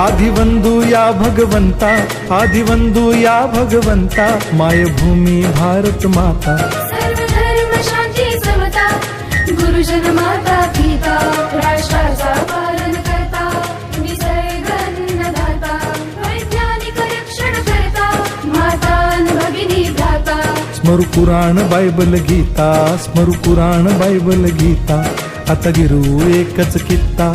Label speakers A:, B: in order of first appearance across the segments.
A: या भगवंता आदिवंदू या भगवंता मायभूमी भारत माता।
B: सर्व धर्म शांती समता गुरुजन माता पिता राष्ट्राचा पालन करता निसर्ग अन्नदाता वैज्ञानिक रक्षण करता माता अन भगिनी भ्राता।
A: स्मरु पुराण बायबल गीता स्मरु पुराण बायबल गीता आता गिरू एकच कित्ता।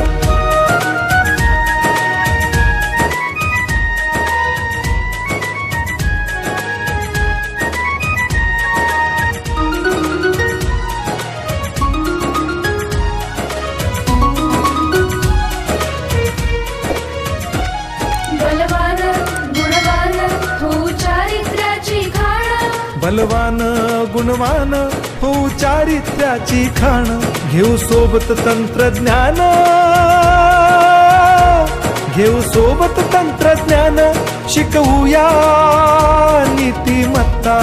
B: बलवान गुणवान हो चारित्र्याची खाण.
A: बलवान गुणवान हो चारित्र्याची खाण. घेऊ सोबत तंत्रज्ञान. घेऊ सोबत तंत्रज्ञान. शिकवूया नीतिमत्ता.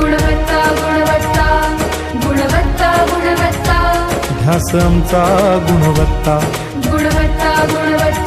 B: गुणवत्ता गुणवत्ता गुणवत्ता गुणवत्ता.
A: ध्यास आमचा गुणवत्ता.
B: गुणवत्ता गुणवत्ता.